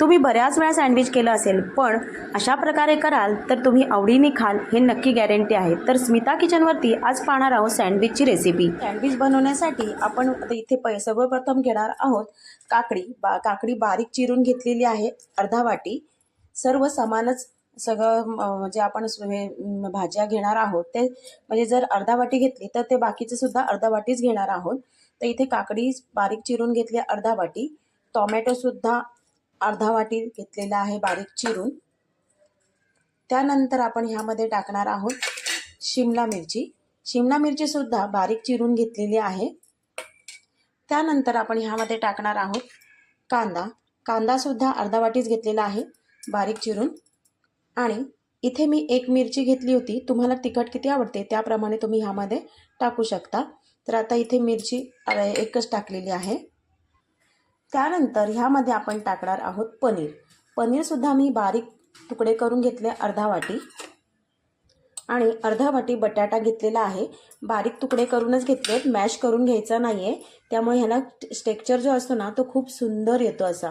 तुम्ही बऱ्याच वेळा सँडविच केलं असेल पण अशा प्रकारे कराल तर तुम्ही आवडीने खाल हे नक्की गॅरंटी आहे. तर स्मिता किचनवरती आज पाहणार आहोत सँडविचची रेसिपी सँडविच बनवण्यासाठी आपण इथे पै सर्वप्रथम घेणार आहोत काकडी. बा काकडी बारीक चिरून घेतलेली आहे अर्धा वाटी. सर्व समानच सगळं जे आपण भाज्या घेणार आहोत ते म्हणजे जर अर्धा वाटी घेतली तर ते बाकीचे सुद्धा अर्धा वाटीच घेणार आहोत. तर इथे काकडी बारीक चिरून घेतली अर्धा वाटी. टॉमॅटोसुद्धा अर्धा वाटी घेतलेला आहे बारीक चिरून. त्यानंतर आपण ह्यामध्ये टाकणार आहोत शिमला मिरची. शिमला मिरचीसुद्धा बारीक चिरून घेतलेली आहे. त्यानंतर आपण ह्यामध्ये टाकणार आहोत कांदा. कांदासुद्धा अर्धा वाटीच घेतलेला आहे बारीक चिरून. आणि इथे मी एक मिरची घेतली होती. तुम्हाला तिखट किती आवडते त्याप्रमाणे तुम्ही ह्यामध्ये टाकू शकता. तर आता इथे मिरची एकच टाकलेली आहे. त्यानंतर ह्यामध्ये आपण टाकणार आहोत पनीर. पनीरसुद्धा मी बारीक तुकडे करून घेतले अर्धा वाटी. आणि अर्धा वाटी बटाटा घेतलेला आहे. बारीक तुकडे करूनच घेतलेत. मॅश करून घ्यायचा नाही आहे त्यामुळे ह्याला स्टेक्चर जो असतो ना तो खूप सुंदर येतो असा.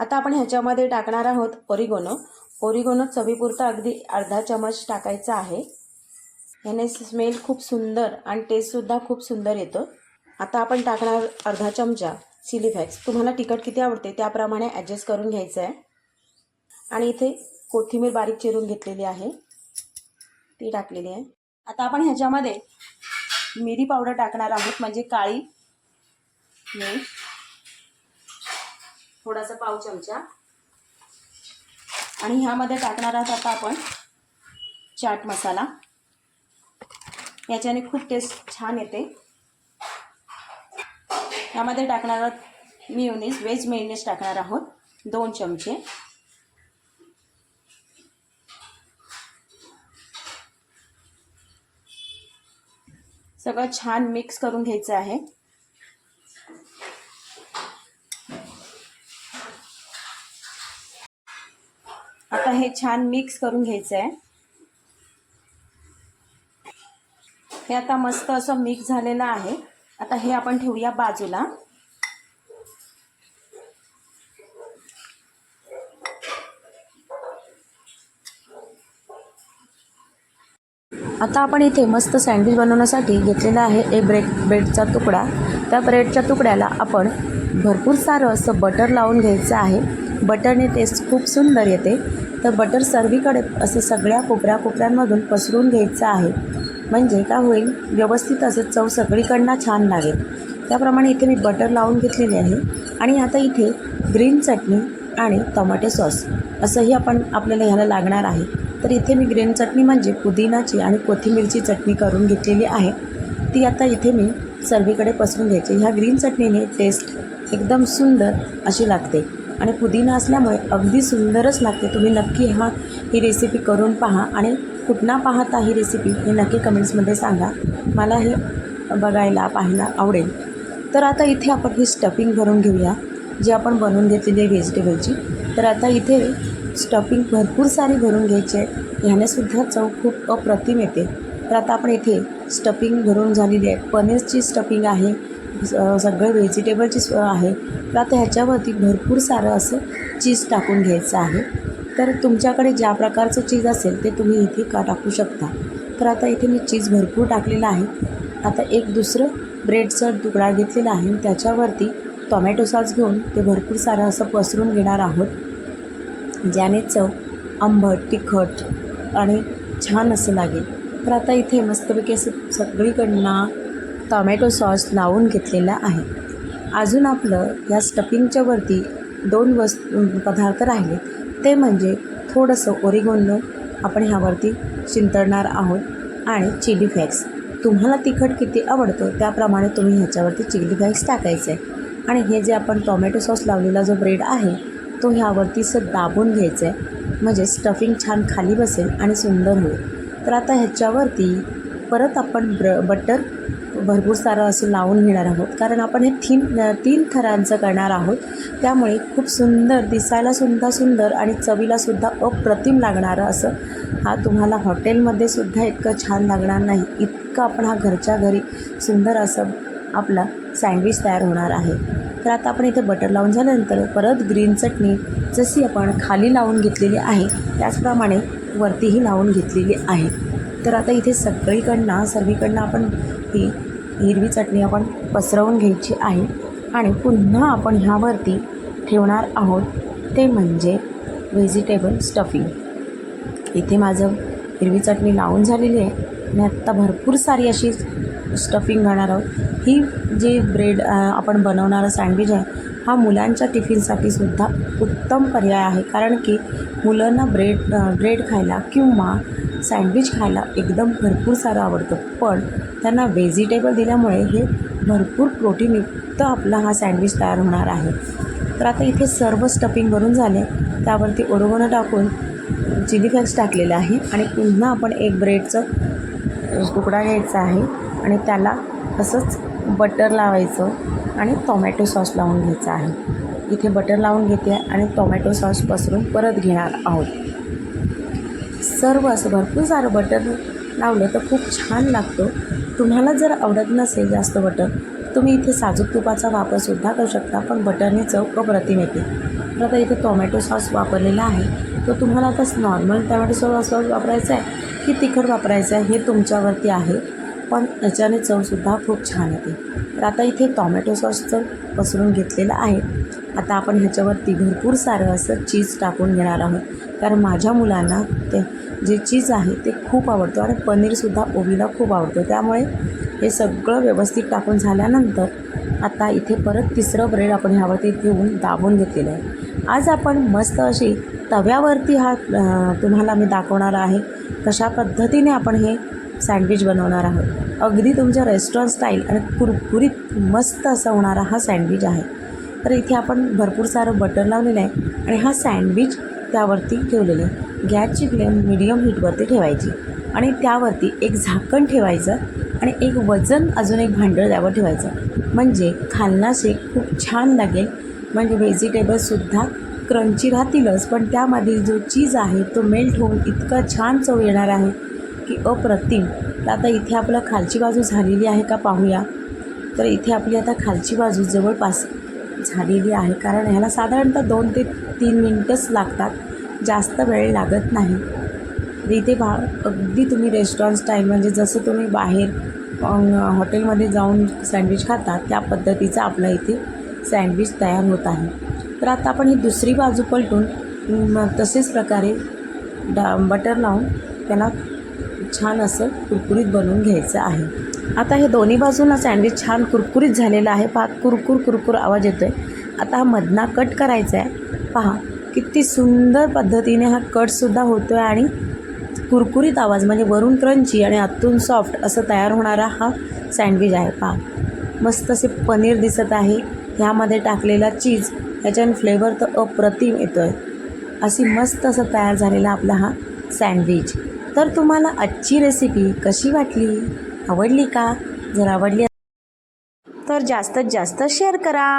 आता आपण ह्याच्यामध्ये टाकणार आहोत ओरिगोनो. ओरिगोनो चवीपुरता अगदी अर्धा चमच टाकायचा आहे. ह्याने स्मेल खूप सुंदर आणि टेस्टसुद्धा खूप सुंदर येतो. आता आपण टाकणार अर्धा चमचा चिली फ्लेक्स तुम्हाला तिखट किती आवडते त्याप्रमाणे ॲडजस्ट करून घ्यायचं आहे आणि इथे कोथिंबीर बारीक चिरून घेतलेली आहे. ती टाकलेली आहे. आता आपण ह्याच्यामध्ये मिरी पावडर टाकणार आहोत म्हणजे काळी मी थोडासा पाव चमचा. आणि ह्यामध्ये टाकणार आहोत आता आपण चाट मसाला. याच्याने खूप टेस्ट छान येते. यामध्ये टाकणार आहोत मिओनीज व्हेज मेयोनीज टाकणार आहोत. दोन चमचे. सगळं छान मिक्स करून घ्यायचं आहे. आता हे छान मिक्स करून घ्यायचं आहे. हे आता मस्त असं मिक्स झालेलं आहे. आता हे आपण ठेवूया बाजूला. आता आपण इथे मस्त सँडविच बनवण्यासाठी घेतलेला आहे एक ब्रेड ब्रेडचा तुकडा. त्या ब्रेडच्या तुकड्याला आपण भरपूर सारं असं बटर लावून घ्यायचं आहे. बटरने टेस्ट खूप सुंदर येते. तर बटर सर्वीकडे असं सगळ्या कोपऱ्या कोपऱ्यांमधून पसरून घ्यायचं आहे. म्हणजे काय होईल? व्यवस्थित असं चव सगळीकडनं छान लागेल. त्याप्रमाणे इथे मी बटर लावून घेतलेले आहे. आणि आता इथे ग्रीन चटणी आणि टोमॅटो सॉस असंही आपण आपल्याला ह्याला लागणार आहे. तर इथे मी ग्रीन चटणी म्हणजे पुदिनाची आणि कोथिंबीरची चटणी करून घेतलेली आहे. ती आता इथे मी सर्वीकडे पसरून घ्यायची. ह्या ग्रीन चटणीने टेस्ट एकदम सुंदर अशी लागते. आणि पुदिना असल्यामुळे अगदी सुंदरच लागते. तुम्ही नक्की हा ही रेसिपी करून पहा आणि कुठना पाहता ही रेसिपी हे नक्की कमेंट्समध्ये सांगा. मला हे बघायला पाहायला आवडेल. तर आता इथे आपण ही स्टफिंग भरून घेऊया जी आपण बनवून घेतलेली आहे व्हेजिटेबलची तर आता इथे स्टफिंग भरपूर सारी भरून घ्यायची आहे ह्यानेसुद्धा चव खूप अप्रतिम येते. तर आता आपण इथे स्टफिंग भरून झालेली आहे. पनीरची स्टफिंग आहे स- सगळे व्हेजिटेबलची आहे. तर आता ह्याच्यावरती भरपूर सारं असं चीज टाकून घ्यायचं आहे. तर तुमच्याकडे ज्या प्रकारचं चीज असेल ते तुम्ही इथे का टाकू शकता? तर आता इथे मी चीज भरपूर टाकलेलं आहे. आता एक दुसरं ब्रेडचा तुकडा घेतलेला आहे आणि त्याच्यावरती टोमॅटो सॉस घेऊन ते भरपूर सारं असं पसरून घेणार आहोत. ज्याने चव आंबट तिखट आणि छान असं लागेल. तर आता इथे मस्तपैकी असं सगळीकडनं टॉमॅटो सॉस लावून घेतलेला आहे. अजून आपलं या स्टफिंगच्या वरती दोन वस्तू पदार्थ राहिले. ते म्हणजे थोडंसं ओरिगोनो. आपण ह्यावरती चिंतळणार आहोत. आणि चिली फ्लेक्स. तुम्हाला तिखट किती आवडतं त्याप्रमाणे तुम्ही ह्याच्यावरती चिली फ्लेक्स टाकायचं. आहे आणि हे जे आपण टॉमॅटो सॉस लावलेला जो ब्रेड आहे तो ह्यावरती असं दाबून घ्यायचं. आहे म्हणजे स्टफिंग छान खाली बसेल आणि सुंदर होईल. तर आता ह्याच्यावरती परत आपण ब्र बटर भरपूर सारं असं लावून घेणार आहोत. कारण आपण हे थीन तीन थरांचं करणार आहोत. त्यामुळे खूप सुंदर दिसायला सुद्धा सुंदर आणि चवीलासुद्धा अप्रतिम लागणारं असं हा तुम्हाला हॉटेलमध्ये सुद्धा इतकं छान लागणार नाही. इतकं आपण हा घरच्या घरी सुंदर असं आपला सँडविच तयार होणार आहे. तर आता आपण इथे बटर लावून झाल्यानंतर परत ग्रीन चटणी जशी आपण खाली लावून घेतलेली आहे त्याचप्रमाणे वरतीही लावून घेतलेली आहे. तर आता इथे सगळीकडनं सर्वीकडनं आपण ही हिरवी चटणी आपण पसरवून घ्यायची आहे आणि पुन्हा आपण ह्यावरती ठेवणार आहोत ते म्हणजे व्हेजिटेबल स्टफिंग इथे माझं हिरवी चटणी लावून झालेली आहे. आणि आत्ता भरपूर सारी अशी स्टफिंग घालणार आहोत. ही जी ब्रेड आपण बनवणारा सँडविच आहे हा मुलांच्या टिफिनसाठी सुद्धा उत्तम पर्याय आहे. कारण की मुलांना ब्रेड ब्रेड खायला किंवा सँडविच खायला एकदम भरपूर सारं आवडतं. पण त्यांना व्हेजिटेबल दिल्यामुळे हे भरपूर प्रोटीनयुक्त आपला हा सँडविच तयार होणार आहे. तर आता इथे सर्व स्टफिंग भरून झाले. त्यावरती ओरोगोनं टाकून चिली फ्लेक्स टाकलेलं आहे आणि पुन्हा आपण एक ब्रेडचं तुकडा घ्यायचा आहे आणि त्याला असंच बटर लावायचं आणि टोमॅटो सॉस लावून घ्यायचा आहे. इथे बटर लावून घेते आणि टोमॅटो सॉस पसरून परत घेणार आहोत. सर्व असं भरपूर सारं बटर लावलं तर खूप छान लागतो. तुम्हाला जर आवडत नसेल जास्त बटर तुम्ही इथे साजूक तुपाचा वापरसुद्धा करू शकता पण बटरने चव अप्रतिम येते. तर आता इथे टोमॅटो सॉस वापरलेला आहे. तो तुम्हाला आता नॉर्मल टोमॅटो सॉस वापरायचा आहे की तिखट वापरायचं आहे हे तुमच्यावरती आहे. पण याच्याने चवसुद्धा खूप छान येते. तर आता इथे टॉमॅटो सॉसचं पसरून घेतलेलं आहे. आता आपण ह्याच्यावरती भरपूर सारं असं चीज टाकून घेणार आहोत. कारण माझ्या मुलांना ते जे चीज आहे ते खूप आवडतो आणि पनीरसुद्धा ओवीला खूप आवडतो. त्यामुळे हे सगळं व्यवस्थित टाकून झाल्यानंतर आता इथे परत तिसरं ब्रेड आपण ह्यावरती घेऊन दाबून घेतलेलं आहे. आज आपण मस्त अशी तव्यावरती हा तुम्हाला मी दाखवणार आहे कशा पद्धतीने आपण हे सँडविच बनवणार आहोत. अगदी तुमच्या रेस्टॉरंट स्टाईल आणि कुरकुरीत मस्त असा होणारा हा सँडविच आहे. तर इथे आपण भरपूर सारं बटर लावलेलं आहे आणि हा सँडविच त्यावरती ठेवलेलं आहे. गॅसची फ्लेम मिडियम हीटवरती ठेवायची आणि त्यावरती एक झाकण ठेवायचं आणि एक वजन अजून एक भांडं त्यावर ठेवायचं. म्हणजे खालना शेक खूप छान लागेल. म्हणजे व्हेजिटेबल्ससुद्धा क्रंची राहतीलच पण त्यामध्ये जो चीज आहे तो मेल्ट होऊन इतका छान चव येणार आहे. की अप्रतिम. तर आता इथे आपलं खालची बाजू झालेली आहे का पाहूया. तर इथे आपली आता खालची बाजू जवळपास झालेली आहे. कारण ह्याला साधारणतः दोन ते तीन मिनटंच लागतात. जास्त वेळ लागत नाही. इथे भा अगदी तुम्ही रेस्टॉरंट स्टाईल म्हणजे जसं तुम्ही बाहेर हॉटेलमध्ये जाऊन सँडविच खाता त्या पद्धतीचं आपलं इथे सँडविच तयार होत आहे. तर आता आपण ही दुसरी बाजू पलटून तसेच प्रकारे डा बटर लावून त्याला छान असं कुरकुरीत बनवून घ्यायचं आहे. आता हे दोन्ही बाजूला सँडविच छान कुरकुरीत झालेलं आहे. पहा कुरकुर कुरकुर आवाज येतो आहे आता हा मधना कट करायचा आहे. पहा किती सुंदर पद्धतीने हा कटसुद्धा होतो आहे आणि कुरकुरीत आवाज म्हणजे वरून क्रंची आणि आतून सॉफ्ट असं तयार होणारा हा सँडविच आहे. पहा मस्त असे पनीर दिसत आहे. ह्यामध्ये टाकलेला चीज ह्याच्याने फ्लेवर तर अप्रतिम येतो आहे अशी मस्त असं तयार झालेला आपला हा सँडविच. तर तुम्हाला आजची रेसिपी कशी वाटली? आवडली का? जर आवडली तर जास्तीत जास्त शेअर करा.